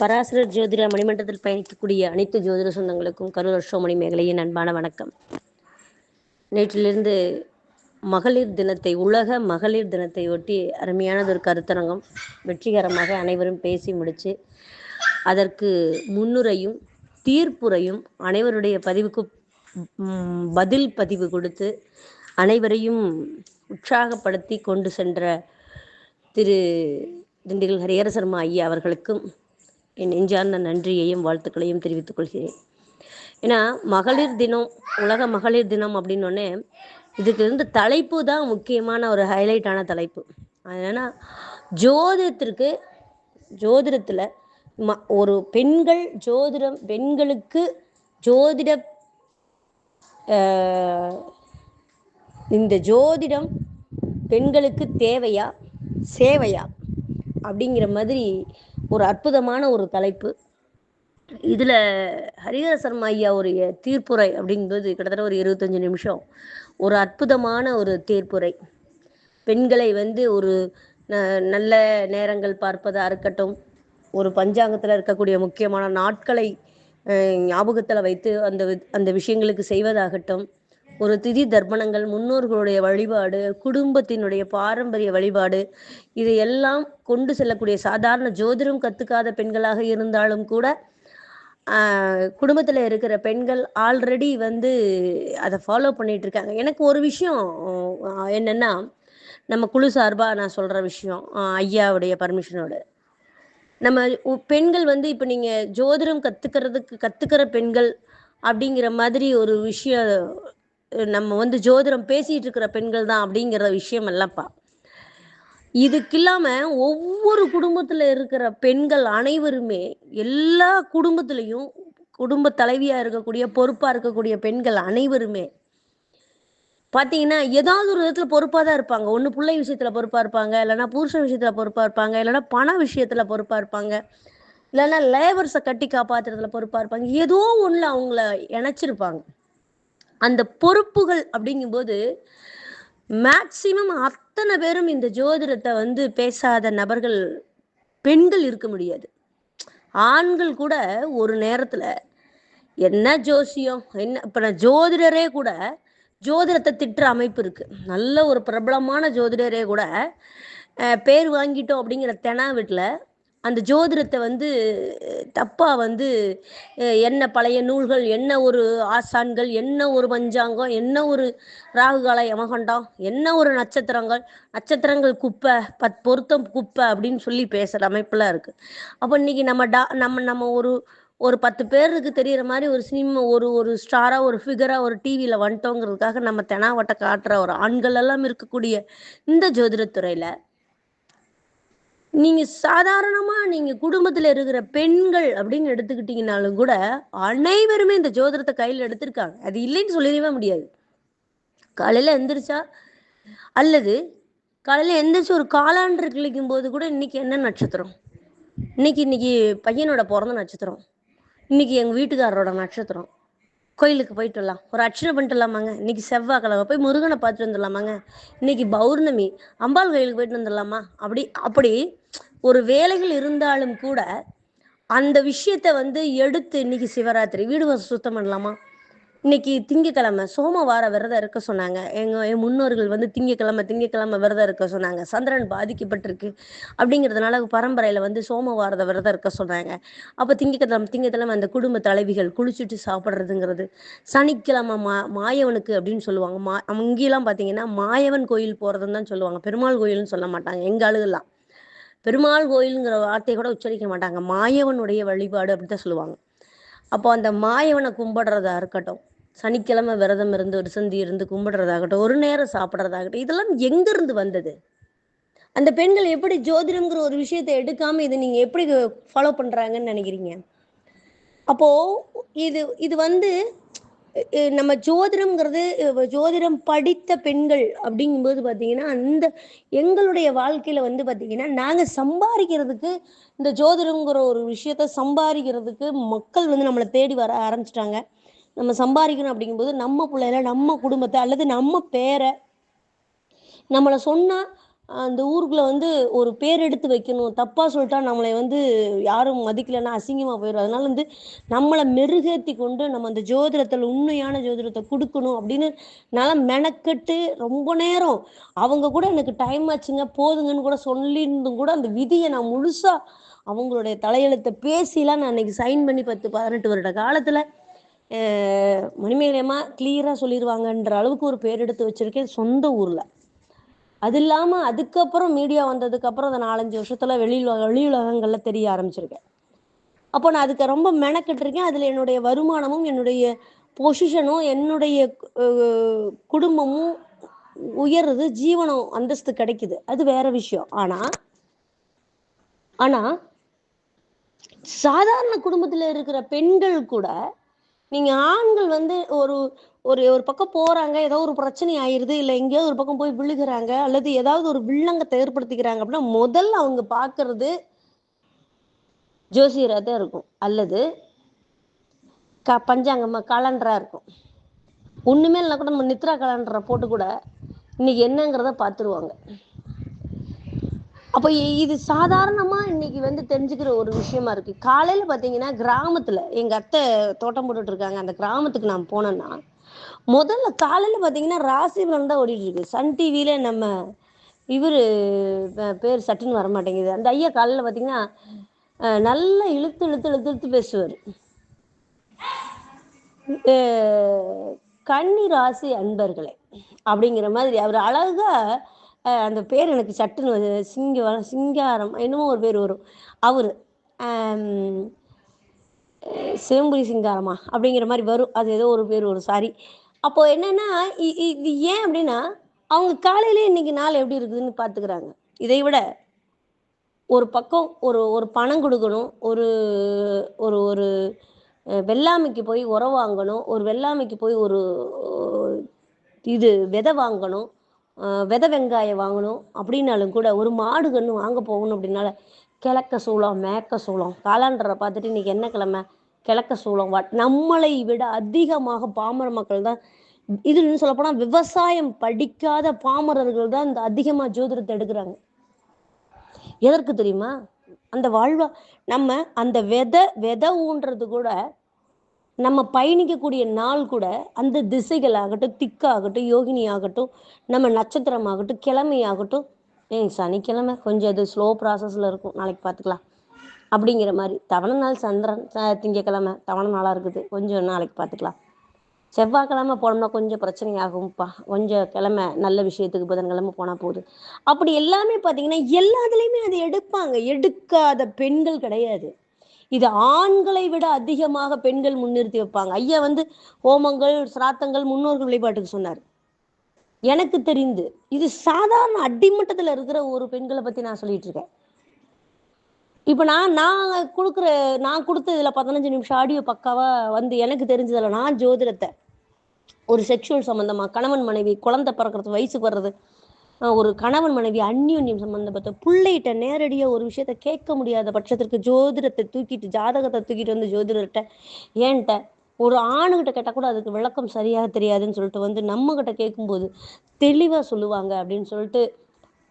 பராசரர் ஜோதிட மணிமண்டலத்தில் பயணிக்கக்கூடிய அனைத்து ஜோதிட சொந்தங்களுக்கும் கரூர் அஷோமணி மேகலையின் அன்பான வணக்கம். நேற்றிலிருந்து மகளிர் தினத்தை உலக மகளிர் தினத்தை ஒட்டி அருமையானது ஒரு கருத்தரங்கம் வெற்றிகரமாக அனைவரும் பேசி முடித்து அதற்கு முன்னுரையும் தீர்ப்புரையும் அனைவருடைய பதிவுக்கு பதில் பதிவு கொடுத்து அனைவரையும் உற்சாகப்படுத்தி கொண்டு சென்ற திரு திண்டுக்கல் ஹரிஹரசர்மா ஐயா அவர்களுக்கும் என் நெஞ்சார்ந்த நன்றியையும் வாழ்த்துக்களையும் தெரிவித்துக் கொள்கிறேன். ஏன்னா மகளிர் தினம் உலக மகளிர் தினம் அப்படின்னோடனே இதுக்கு இருந்து தலைப்பு தான் முக்கியமான ஒரு ஹைலைட்டான தலைப்பு. ஏன்னா ஜோதிடத்திற்கு ஜோதிடத்தில் ம ஒரு பெண்கள் ஜோதிடம் பெண்களுக்கு ஜோதிட இந்த ஜோதிடம் பெண்களுக்கு தேவையா சேவையா அப்படிங்கிற மாதிரி ஒரு அற்புதமான ஒரு தலைப்பு. இதில் ஹரிஹர சர்மா ஐயா ஒரு தீர்ப்புரை அப்படிங்கும்போது கிட்டத்தட்ட ஒரு இருபத்தஞ்சு நிமிஷம். ஒரு அற்புதமான ஒரு தீர்ப்புரை. பெண்களை வந்து ஒரு ந- நல்ல நேரங்கள் பார்ப்பதாக இருக்கட்டும் ஒரு பஞ்சாங்கத்தில் இருக்கக்கூடிய முக்கியமான நாட்களை ஞாபகத்தில் வைத்து அந்த வி- அந்த விஷயங்களுக்கு செய்வதாகட்டும் ஒரு திதி தர்ப்பணங்கள் முன்னோர்களுடைய வழிபாடு குடும்பத்தினுடைய பாரம்பரிய வழிபாடு இதையெல்லாம் கொண்டு செல்லக்கூடிய சாதாரண ஜோதிடம் கத்துக்காத பெண்களாக இருந்தாலும் கூட குடும்பத்தில் இருக்கிற பெண்கள் ஆல்ரெடி வந்து அதை ஃபாலோ பண்ணிட்டு இருக்காங்க. எனக்கு ஒரு விஷயம் என்னன்னா நம்ம குழு சார்பாக நான் சொல்கிற விஷயம் ஐயாவுடைய பர்மிஷனோட நம்ம உ- பெண்கள் வந்து இப்போ நீங்கள் ஜோதிடம் கற்றுக்கிறதுக்கு கற்றுக்கிற பெண்கள் அப்படிங்கிற மாதிரி ஒரு விஷயம் நம்ம வந்து ஜோதிடம் பேசிகிட்டு இருக்கிற பெண்கள் தான் அப்படிங்கிற விஷயம் இல்லப்பா. இதுக்கு இல்லாம ஒவ்வொரு குடும்பத்துல இருக்கிற பெண்கள் அனைவருமே எல்லா குடும்பத்திலையும் குடும்ப தலைவியா இருக்கக்கூடிய பொறுப்பா இருக்கக்கூடிய பெண்கள் அனைவருமே பாத்தீங்கன்னா ஏதாவது ஒரு விதத்துல பொறுப்பா தான் இருப்பாங்க. ஒண்ணு பிள்ளை விஷயத்துல பொறுப்பா இருப்பாங்க இல்லைன்னா புருஷன் விஷயத்துல பொறுப்பா இருப்பாங்க இல்லைன்னா பண விஷயத்துல பொறுப்பா இருப்பாங்க இல்லைன்னா லேபர்ஸை கட்டி காப்பாத்துறதுல பொறுப்பா இருப்பாங்க. ஏதோ ஒண்ணுல அவங்கள இணைச்சிருப்பாங்க. அந்த பொறுப்புகள் அப்படிங்கும்போது மேக்சிமம் அத்தனை பேரும் இந்த ஜோதிடத்தை வந்து பேசாத நபர்கள் பெண்கள் இருக்க முடியாது. ஆண்கள் கூட ஒரு நேரத்தில் என்ன ஜோசியம் என்ன இப்போ நான் ஜோதிடரே கூட ஜோதிடத்தை திட்டுற அமைப்பு இருக்குது நல்ல ஒரு பிரபலமான ஜோதிடரே கூட பேர் வாங்கிட்டோம் அப்படிங்கிற தெனா வீட்டில் அந்த ஜோதிடத்தை வந்து தப்பாக தப்பா வந்து என்ன பழைய நூல்கள் என்ன ஒரு ஆசான்கள் என்ன ஒரு பஞ்சாங்கம் என்ன ஒரு ராகுகால யமகண்டம் என்ன ஒரு நட்சத்திரங்கள் நட்சத்திரங்கள் குப்பை பத் பொருத்தம் குப்பை அப்படின்னு சொல்லி பேசுகிற அமைப்புலாம் இருக்கு. அப்போ இன்னைக்கு நம்ம டா நம்ம நம்ம ஒரு ஒரு பத்து பேருக்கு தெரியற மாதிரி ஒரு சினிமா ஒரு ஒரு ஸ்டாரா ஒரு ஃபிகரா ஒரு டிவியில வந்துட்டோங்கிறதுக்காக நம்ம தெனாவட்டை காட்டுற ஒரு ஆண்கள் எல்லாம் இருக்கக்கூடிய இந்த ஜோதிடத்துறையில நீங்க சாதாரணமா நீங்க குடும்பத்துல இருக்கிற பெண்கள் அப்படின்னு எடுத்துக்கிட்டீங்கனாலும் கூட அனைவருமே இந்த ஜோதிடத்தை கையில எடுத்திருக்காங்க. அது இல்லைன்னு சொல்லிடவே முடியாது. காலையில எந்திரிச்சா அல்லது காலையில எந்திரிச்சு ஒரு காலாண்டு கிழிக்கும் போது கூட இன்னைக்கு என்ன நட்சத்திரம்? இன்னைக்கு இன்னைக்கு பையனோட பிறந்த நட்சத்திரம். இன்னைக்கு எங்க வீட்டுக்காரரோட நட்சத்திரம். கோயிலுக்கு போயிட்டு வரலாம். ஒரு அர்ச்சனை பண்ணிட்டு வரலாமாங்க? இன்னைக்கு செவ்வாய்க்கிழமை போய் முருகனை பார்த்துட்டு வந்துடலாமாங்க? இன்னைக்கு பௌர்ணமி. அம்பாள் கோயிலுக்கு போயிட்டு வந்துடலாமா? அப்படி அப்படி ஒரு வேலைகள் இருந்தாலும் கூட அந்த விஷயத்த வந்து எடுத்து இன்னைக்கு சிவராத்திரி வீடு வாசல் சுத்தம் பண்ணலாமா? இன்னைக்கு திங்கக்கிழமை சோமவார விரதம் இருக்க சொன்னாங்க. எங்க என் முன்னோர்கள் வந்து திங்கக்கிழமை திங்கக்கிழமை விரதம் இருக்க சொன்னாங்க. சந்திரன் பாதிக்கப்பட்டிருக்கு அப்படிங்கிறதுனால பரம்பரையில வந்து சோமவாரத விரதம் இருக்க சொன்னாங்க. அப்ப திங்கக்கிழமை திங்கக்கிழமை அந்த குடும்ப தலைவிகள் குளிச்சுட்டு சாப்பிட்றதுங்கிறது சனிக்கிழமை மா மாயவனுக்கு அப்படின்னு சொல்லுவாங்க. மா அங்கெல்லாம் பாத்தீங்கன்னா மாயவன் கோயில் போறதுன்னு தான் சொல்லுவாங்க. பெருமாள் கோயில்னு சொல்ல மாட்டாங்க. எங்க ஆளுகெல்லாம் பெருமாள் கோயிலுங்கிற வார்த்தையை கூட உச்சரிக்க மாட்டாங்க. மாயவனுடைய வழிபாடு அப்படின்னு தான் சொல்லுவாங்க. அப்போ அந்த மாயவனை கும்பிடுறதா இருக்கட்டும் சனிக்கிழமை விரதம் இருந்து ஒரு சந்தி இருந்து கும்பிடுறதாகட்டும் ஒரு நேரம் சாப்பிட்றதாகட்டும் இதெல்லாம் எங்கிருந்து வந்தது? அந்த பெண்கள் எப்படி ஜோதிடம்ங்கிற ஒரு விஷயத்தை எடுக்காம இது நீங்க எப்படி ஃபாலோ பண்றாங்கன்னு நினைக்கிறீங்க? அப்போ இது இது வந்து நம்ம ஜோதிடம்ங்கிறது ஜோதிடம் படித்த பெண்கள் அப்படிங்கும்போது பார்த்தீங்கன்னா அந்த எங்களுடைய வாழ்க்கையில வந்து பார்த்தீங்கன்னா நாங்கள் சம்பாதிக்கிறதுக்கு இந்த ஜோதிடம்ங்கிற ஒரு விஷயத்த சம்பாதிக்கிறதுக்கு மக்கள் வந்து நம்மளை தேடி வர ஆரம்பிச்சிட்டாங்க. நம்ம சம்பாதிக்கணும் அப்படிங்கும்போது நம்ம பிள்ளைல நம்ம குடும்பத்தை அல்லது நம்ம பேரை நம்மளை சொன்னால் அந்த ஊருக்குள்ள வந்து ஒரு பேர் எடுத்து வைக்கணும். தப்பா சொல்லிட்டா நம்மளை வந்து யாரும் மதிக்கலைன்னா அசிங்கமா போயிடும் அதனால வந்து நம்மளை மெருகேத்தி கொண்டு நம்ம அந்த ஜோதிடத்தில் உண்மையான ஜோதிடத்தை கொடுக்கணும் அப்படின்னு நல்லா மெனக்கெட்டு ரொம்ப நேரம் அவங்க கூட எனக்கு டைம் ஆச்சுங்க போதுங்கன்னு கூட சொல்லியிருந்தும் கூட அந்த விதியை நான் முழுசா அவங்களுடைய தலையெழுத்தை பேசிலாம் நான் அன்னைக்கு சைன் பண்ணி பத்து பதினெட்டு வருட காலத்துல அஹ், கிளியரா சொல்லிடுவாங்கன்ற அளவுக்கு ஒரு பேர் எடுத்து வச்சிருக்கேன் சொந்த ஊர்ல. அது இல்லாம அதுக்கப்புறம் மீடியா வந்ததுக்கு அப்புறம் அந்த நாலஞ்சு வருஷத்துல வெளியுல வெளியுலகங்கள்ல தெரிய ஆரம்பிச்சிருக்கேன். அப்போ நான் அதுக்கு ரொம்ப மெனக்கெட்டிருக்கேன் அதுல என்னுடைய வருமானமும் என்னுடைய பொசிஷனும் என்னுடைய குடும்பமும் உயருது ஜீவனம் அந்தஸ்து கிடைக்குது. அது வேற விஷயம். ஆனா ஆனா சாதாரண குடும்பத்துல இருக்கிற பெண்கள் கூட நீங்க ஆண்கள் வந்து ஒரு ஒரு ஒரு பக்கம் போறாங்க ஏதோ ஒரு பிரச்சனை ஆயிருது இல்ல எங்கேயாவது ஒரு பக்கம் போய் விழுகிறாங்க அல்லது ஏதாவது ஒரு வில்லங்கத்தை ஏற்படுத்திக்கிறாங்க அப்படின்னா முதல்ல அவங்க பாக்குறது ஜோசியரா தான் இருக்கும். அல்லது க பஞ்சாங்கமா கலண்டரா இருக்கும். ஒண்ணுமே இல்லைனா கூட நம்ம நித்ரா காலண்டரை போட்டு கூட இன்னைக்கு என்னங்கிறத பார்த்துருவாங்க. அப்போ இது சாதாரணமா இன்னைக்கு வந்து தெரிஞ்சுக்கிற ஒரு விஷயமா இருக்கு. காலையில பாத்தீங்கன்னா கிராமத்துல எங்க அத்தை தோட்டம் போட்டுட்டு இருக்காங்க. அந்த கிராமத்துக்கு நான் போனேன்னா முதல்ல காலையில பாத்தீங்கன்னா ராசி தான் ஓடிட்டு இருக்கு. சன் டிவில நம்ம இவரு பேர் சட்டுன்னு வர மாட்டேங்குது. அந்த ஐயா காலையில பாத்தீங்கன்னா நல்லா இழுத்து இழுத்து இழுத்து இழுத்து பேசுவார். கன்னி ராசி அன்பர்களே அப்படிங்கிற மாதிரி அவர் அழகா அந்த பேர் எனக்கு சட்டுன்னு வருது. சிங்க சிங்காரம் என்னமோ ஒரு பேர் வரும். அவர் சிவம்புரி சிங்காரமா? அப்படிங்கிற மாதிரி வரும். அது ஏதோ ஒரு பேர் வரும். சாரி. அப்போது என்னென்னா இ- இது ஏன் அப்படின்னா அவங்க காலையிலே இன்னைக்கு நாள் எப்படி இருக்குதுன்னு பார்த்துக்கிறாங்க இதை விட ஒரு பக்கம் ஒரு ஒரு பணம் கொடுக்கணும். ஒரு ஒரு ஒரு வெள்ளாமைக்கு போய் உரம் வாங்கணும். ஒரு வெள்ளாமைக்கு போய் ஒரு இது விதை வாங்கணும். விதை வெங்காயம் வாங்கணும் அப்படின்னாலும் கூட ஒரு மாடு கன்று வாங்க போகணும் அப்படின்னால கிழக்க சூளம் மேற்க சூளம் காலாண்டரை பார்த்துட்டு இன்னைக்கு என்ன கிழமை? கிழக்க சூளம். வ- நம்மளை விட அதிகமாக பாமர மக்கள் தான். இது சொல்லப்போனால் விவசாயம் படிக்காத பாமரர்கள் தான் இந்த அதிகமாக ஜோதிடத்தை எடுக்கிறாங்க. எதற்கு தெரியுமா? அந்த வாழ்வா நம்ம அந்த விதை விதை ஊன்றது கூட நம்ம பயணிக்கக்கூடிய நாள் கூட அந்த திசைகள் ஆகட்டும் திக்காகட்டும் யோகினி ஆகட்டும் நம்ம நட்சத்திரம் ஆகட்டும் கிழமை ஆகட்டும் ஏங்க சனிக்கிழமை கொஞ்சம் அது ஸ்லோ ப்ராசஸில் இருக்கும். நாளைக்கு பார்த்துக்கலாம். அப்படிங்கிற மாதிரி. தவணை நாள் சந்திரன் ச- திங்கக்கிழமை தவணை நாளாக இருக்குது. கொஞ்சம் நாளைக்கு பார்த்துக்கலாம். செவ்வாய்க்கிழமை போனோம்னா கொஞ்சம் பிரச்சனை ஆகும்ப்பா கொஞ்சம் கிழமை நல்ல விஷயத்துக்கு புதன்கிழமை போனால் போகுது அப்படி எல்லாமே பார்த்தீங்கன்னா எல்லாத்துலேயுமே அதை எடுப்பாங்க. எடுக்காத பெண்கள் கிடையாது. இது ஆண்களை விட அதிகமாக பெண்கள் முன்னிறுத்தி வைப்பாங்க. ஐயா வந்து ஹோமங்கள் சிராத்தங்கள் முன்னோர்கள் வழிபாட்டுக்கு சொன்னார். எனக்கு தெரிந்து இது சாதாரண அடிமட்டத்தில் இருக்கிற ஒரு பெண்களை பற்றி நான் சொல்லிட்டு இருக்கேன். இப்போ நான் நான் கொடுக்குற நான் கொடுத்த இதில் பதினஞ்சு நிமிஷம் ஆடியோ பக்காவாக வந்து எனக்கு தெரிஞ்சதில்ல நான் ஜோதிடத்தை ஒரு செக்ஷுவல் சம்மந்தமா கணவன் மனைவி குழந்தை பிறக்கிறது வயசுக்கு வர்றது ஒரு கணவன் மனைவி அந்யோன்யம் சம்பந்தப்பட்ட பிள்ளைகிட்ட நேரடியாக ஒரு விஷயத்த கேட்க முடியாத பட்சத்திற்கு ஜோதிடத்தை தூக்கிட்டு ஜாதகத்தை தூக்கிட்டு வந்து ஜோதிடர்கிட்ட ஏன்ட்ட? ஒரு ஆணுகிட்ட கேட்டால் கூட அதுக்கு விளக்கம் சரியாக தெரியாதுன்னு சொல்லிட்டு வந்து நம்மகிட்ட கேட்கும்போது தெளிவாக சொல்லுவாங்க அப்படின்னு சொல்லிட்டு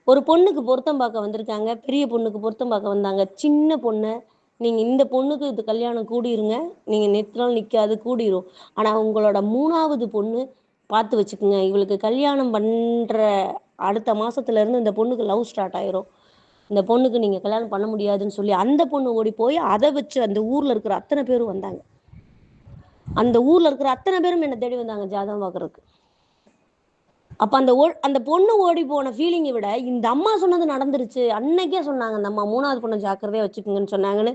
ஒரு பொண்ணுக்கு பொருத்தம் பார்க்க வந்திருக்காங்க பெரிய பொண்ணுக்கு பொருத்தம் பார்க்க வந்தாங்க. சின்ன பொண்ணை நீங்கள் இந்த பொண்ணுக்கு இது கல்யாணம் கூடிருங்க நீங்கள் நிற்கிறாலும் நிற்காது கூடிரும். ஆனால் உங்களோட மூணாவது பொண்ணு பார்த்து வச்சுக்கோங்க. இவளுக்கு கல்யாணம் பண்ணுற அடுத்த மாசத்துல இருந்து இந்த பொண்ணுக்கு லவ் ஸ்டார்ட் ஆயிரும். இந்த பொண்ணுக்கு நீங்கள் கல்யாணம் பண்ண முடியாதுன்னு சொல்லி அந்த பொண்ணு ஓடி போய் அதை வச்சு அந்த ஊரில் இருக்கிற அத்தனை பேரும் வந்தாங்க. அந்த ஊரில் இருக்கிற அத்தனை பேரும் என்னை தேடி வந்தாங்க ஜாதகம் பார்க்குறதுக்கு அப்ப அந்த ஓ அந்த பொண்ணு ஓடி போன ஃபீலிங்கை விட இந்த அம்மா சொன்னது நடந்துருச்சு. அன்னைக்கே சொன்னாங்க அந்த அம்மா மூணாவது பொண்ணை ஜாக்கிரதையா வச்சுக்கோங்கன்னு சொன்னாங்கன்னு.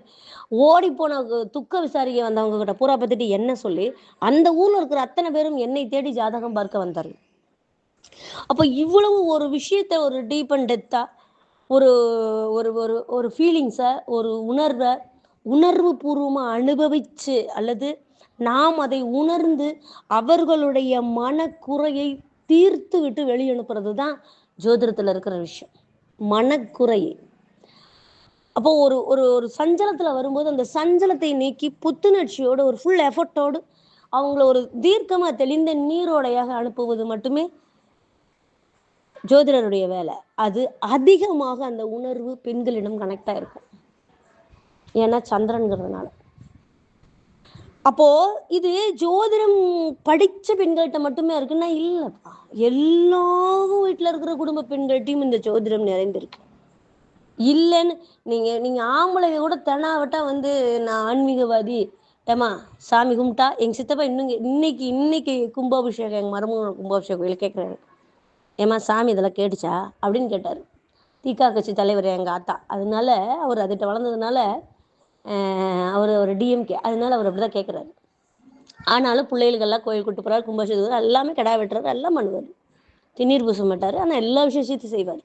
ஓடி போன துக்க விசாரிக்க வந்தவங்க கிட்ட பூரா பத்திட்டு என்ன சொல்லி அந்த ஊர்ல இருக்கிற அத்தனை பேரும் என்னை தேடி ஜாதகம் பார்க்க வந்தார்கள். அப்போ இவ்வளவு ஒரு விஷயத்த ஒரு டீப் அண்ட் டெத்தாக ஒரு ஒரு ஒரு ஒரு ஃபீலிங்ஸை ஒரு உணர்வை உணர்வு பூர்வமாக அனுபவிச்சு அல்லது நாம் அதை உணர்ந்து அவர்களுடைய மனக்குறையை தீர்த்து விட்டு வெளியனுப்புறது தான் ஜோதிடத்தில் இருக்கிற விஷயம். மனக்குறையை. அப்போ ஒரு ஒரு ஒரு சஞ்சலத்தில் வரும்போது அந்த சஞ்சலத்தை நீக்கி புத்துணர்ச்சியோடு ஒரு ஃபுல் எஃபர்ட்டோடு அவங்கள ஒரு தீர்க்கமாக தெளிந்த நீரோடையாக அனுப்புவது மட்டுமே ஜோதிடருடைய வேலை. அது அதிகமாக அந்த உணர்வு பெண்களிடம் கனெக்ட் ஆயிருக்கும். ஏன்னா சந்திரன்கிறதுனால. அப்போ இது ஜோதிடம் படிச்ச பெண்கள்கிட்ட மட்டுமே இருக்குன்னா இல்லப்பா. எல்லா வீட்டுல இருக்கிற குடும்ப பெண்கள்கிட்டயும் இந்த ஜோதிடம் நிறைந்திருக்கு. இல்லைன்னு நீங்க நீங்க ஆம்பளைங்க கூட தெனாவட்டா வந்து நான் ஆன்மீகவாதி. ஏமா சாமி கும்பிட்டா? எங்க சித்தப்பா இன்னும் இன்னைக்கு இன்னைக்கு கும்பாபிஷேகம் எங்க மருமகன் கும்பாபிஷேகம் கோயில் கேட்குறாரு ஏமா சாமி இதெல்லாம் கேட்டுச்சா? அப்படின்னு கேட்டார். தீகா கட்சி தலைவர் எங்கள் ஆத்தா. அதனால அவர் அதுகிட்ட வளர்ந்ததுனால அவர் ஒரு டிஎம்கே அதனால அவர் அப்படி தான் கேட்குறாரு ஆனாலும் பிள்ளைகளுக்கெல்லாம் கோயில் கூட்டு போகிறார் கும்பாபிஷேகம் எல்லாமே கிடா வெட்டுறாரு எல்லாம் பண்ணுவார். திண்ணீர் பூச மாட்டார் ஆனால் எல்லா விஷயத்தையும் செய்வார்.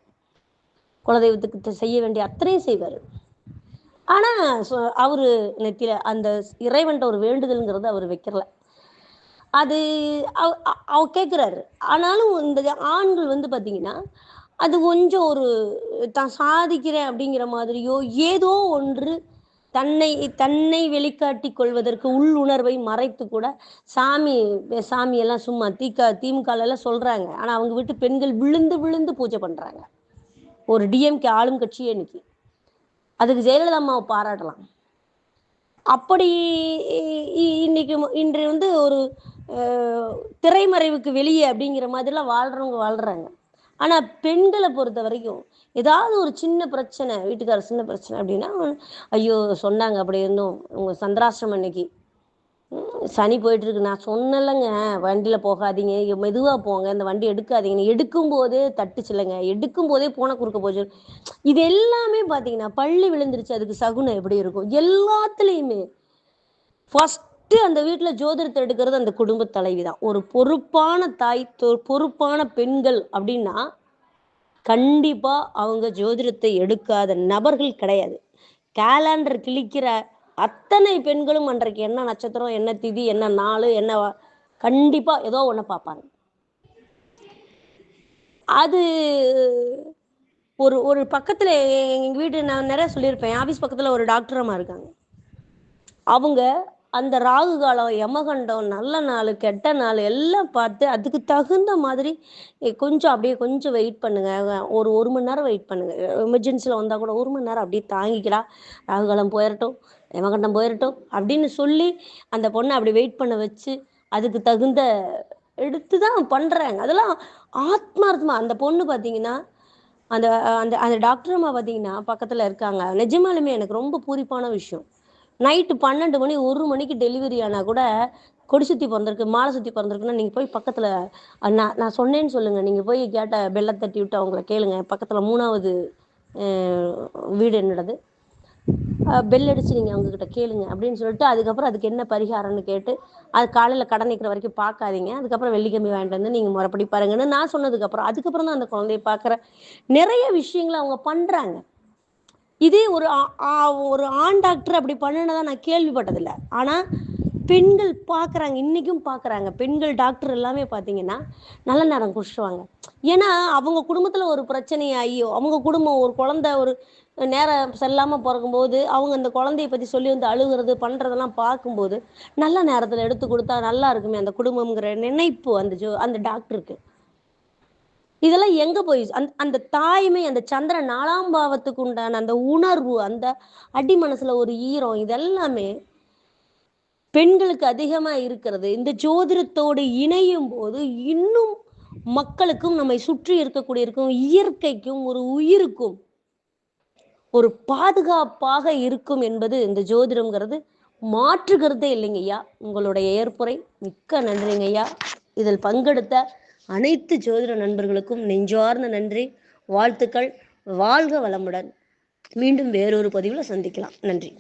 குலதெய்வத்துக்கு செய்ய வேண்டிய அத்தனையும் செய்வார். ஆனால் அவர் நெத்தியில் அந்த இறைவன்ட்ட ஒரு வேண்டுதல்ங்கிறது அவர் வைக்கிறல. அது அவ கேட்குறாரு ஆனாலும் இந்த ஆண்கள் வந்து பார்த்தீங்கன்னா அது கொஞ்சம் ஒரு தான் சாதிக்கிறேன் அப்படிங்கிற மாதிரியோ ஏதோ ஒன்று தன்னை தன்னை வெளிக்காட்டி கொள்வதற்கு உள்ளுணர்வை மறைத்து கூட சாமி சாமியெல்லாம் சும்மா திக திமுக எல்லாம் சொல்றாங்க. ஆனா அவங்க வீட்டு பெண்கள் விழுந்து விழுந்து பூஜை பண்றாங்க. ஒரு டிஎம்கே ஆளும் கட்சியே இன்னைக்கு. அதுக்கு ஜெயலலிதா அம்மாவை பாராட்டலாம். அப்படி இன்னைக்கு இன்று வந்து ஒரு திரைமறைவுக்கு வெளியே அப்படிங்கிற மாதிரிலாம் வாழ்கிறவங்க வாழ்கிறாங்க ஆனால் பெண்களை பொறுத்த வரைக்கும் ஏதாவது ஒரு சின்ன பிரச்சனை வீட்டுக்கார சின்ன பிரச்சனை அப்படின்னா ஐயோ சொன்னாங்க அப்படி இருந்தோம் உங்க சந்திராசிரமம் அன்னைக்கு. சனி போயிட்டு இருக்கு நான் சொன்னலைங்க வண்டியில போகாதீங்க மெதுவா போங்க இந்த வண்டி எடுக்காதீங்க. எடுக்கும் போதே தட்டுச்சுலங்க எடுக்கும் போதே போன குறுக்க போச்சு. இது எல்லாமே பாத்தீங்கன்னா பள்ளி விழுந்துருச்சு அதுக்கு சகுனம் எப்படி இருக்கும்? எல்லாத்துலேயுமே ஃபர்ஸ்ட் அந்த வீட்டில் ஜோதிடத்தை எடுக்கிறது அந்த குடும்ப தலைவி தான் ஒரு பொறுப்பான தாய் பொறுப்பான பெண்கள் அப்படின்னா கண்டிப்பா அவங்க ஜோதிடத்தை எடுக்காத நபர்கள் கிடையாது. கேலண்டர் கிழிக்கிற அத்தனை பெண்களும் அன்றைக்கு என்ன நட்சத்திரம் என்ன திதி என்ன நாள் என்ன கண்டிப்பா ஏதோ ஒன்று பார்ப்பாங்க. அது ஒரு ஒரு பக்கத்தில் எங்கள் வீட்டு நான் நிறைய சொல்லியிருப்பேன். ஆஃபீஸ் பக்கத்தில் ஒரு டாக்டர் அம்மா இருக்காங்க. அவங்க அந்த ராகு காலம் யமகண்டம் நல்ல நாள் கெட்ட நாள் எல்லாம் பார்த்து அதுக்கு தகுந்த மாதிரி கொஞ்சம் அப்படியே கொஞ்சம் வெயிட் பண்ணுங்க. ஒரு ஒரு மணி நேரம் வெயிட் பண்ணுங்க. எமர்ஜென்சியில் வந்தால் கூட ஒரு மணி நேரம் அப்படியே தாங்கிக்கலாம் ராகு காலம் போயிடட்டும் யமகண்டம் போயிடட்டும் அப்படின்னு சொல்லி அந்த பொண்ணை அப்படி வெயிட் பண்ண வச்சு அதுக்கு தகுந்த எடுத்து தான் பண்ணுறாங்க அதெல்லாம் ஆத்மார்த்தமா அந்த பொண்ணு பார்த்தீங்கன்னா அந்த அந்த அந்த டாக்டர் அம்மா பார்த்தீங்கன்னா பக்கத்தில் இருக்காங்க. நிஜமாலுமே எனக்கு ரொம்ப பூரிப்பான விஷயம். நைட்டு பன்னெண்டு மணி ஒரு மணிக்கு டெலிவரி ஆனால் கூட கொடி சுற்றி பிறந்திருக்கு மாலை சுற்றி பிறந்திருக்குன்னா நீங்கள் போய் பக்கத்தில் நான் நான் சொன்னேன்னு சொல்லுங்கள் நீங்கள் போய் கேட்ட பெல்ல தட்டி விட்டு அவங்கள கேளுங்க. பக்கத்தில் மூணாவது வீடு என்னோடது. பெல் அடிச்சு நீங்கள் அவங்கக்கிட்ட கேளுங்க அப்படின்னு சொல்லிட்டு அதுக்கப்புறம் அதுக்கு என்ன பரிகாரம்னு கேட்டு அது காலையில் கடன் நிற்கிற வரைக்கும் பார்க்காதீங்க அதுக்கப்புறம் வெள்ளிக்கிழமை வாங்கிட்டு வந்து நீங்கள் முறைப்படி பாருங்கன்னு நான் சொன்னதுக்கப்புறம் அதுக்கப்புறம் தான் அந்த குழந்தைய பார்க்குற நிறைய விஷயங்களை அவங்க பண்ணுறாங்க இதே ஒரு ஒரு ஆண் டாக்டர் அப்படி பண்ணினதா நான் கேள்விப்பட்டதில்லை. ஆனால் பெண்கள் பார்க்குறாங்க இன்றைக்கும் பார்க்குறாங்க. பெண்கள் டாக்டர் எல்லாமே பார்த்தீங்கன்னா நல்ல நேரம் குடிச்சுவாங்க ஏன்னா அவங்க குடும்பத்தில் ஒரு பிரச்சனையாகியோ அவங்க குடும்பம் ஒரு குழந்த ஒரு நேரம் செல்லாமல் பிறக்கும்போது அவங்க அந்த குழந்தைய பற்றி சொல்லி வந்து அழுகிறது பண்ணுறதெல்லாம் பார்க்கும்போது நல்ல நேரத்தில் எடுத்து கொடுத்தா நல்லா இருக்குமே அந்த குடும்பம்ங்கிற நினைப்பு அந்த ஜோ அந்த டாக்டருக்கு இதெல்லாம் எங்க போய் அந்த அந்த தாய்மை அந்த சந்திர நாலாம் பாவத்துக்கு உண்டான அந்த உணர்வு அந்த அடி மனசுல ஒரு ஈரம் இதெல்லாமே பெண்களுக்கு அதிகமா இருக்கிறது. இந்த ஜோதிடத்தோடு இணையும் போது இன்னும் மக்களுக்கும் நம்மை சுற்றி இருக்கக்கூடிய இருக்கும் இயற்கைக்கும் ஒரு உயிருக்கும் ஒரு பாதுகாப்பாக இருக்கும் என்பது இந்த ஜோதிடம்ங்கிறது. மாற்றுகிறதே இல்லைங்க ஐயா உங்களுடைய ஏற்புரை. மிக்க நன்றிங்க ஐயா இதில் பங்கெடுத்த அனைத்து ஜோதிட நண்பர்களுக்கும் நெஞ்சார்ந்த நன்றி வாழ்த்துக்கள் வாழ்க வளமுடன். மீண்டும் வேறொரு பதிவில் சந்திக்கலாம். நன்றி.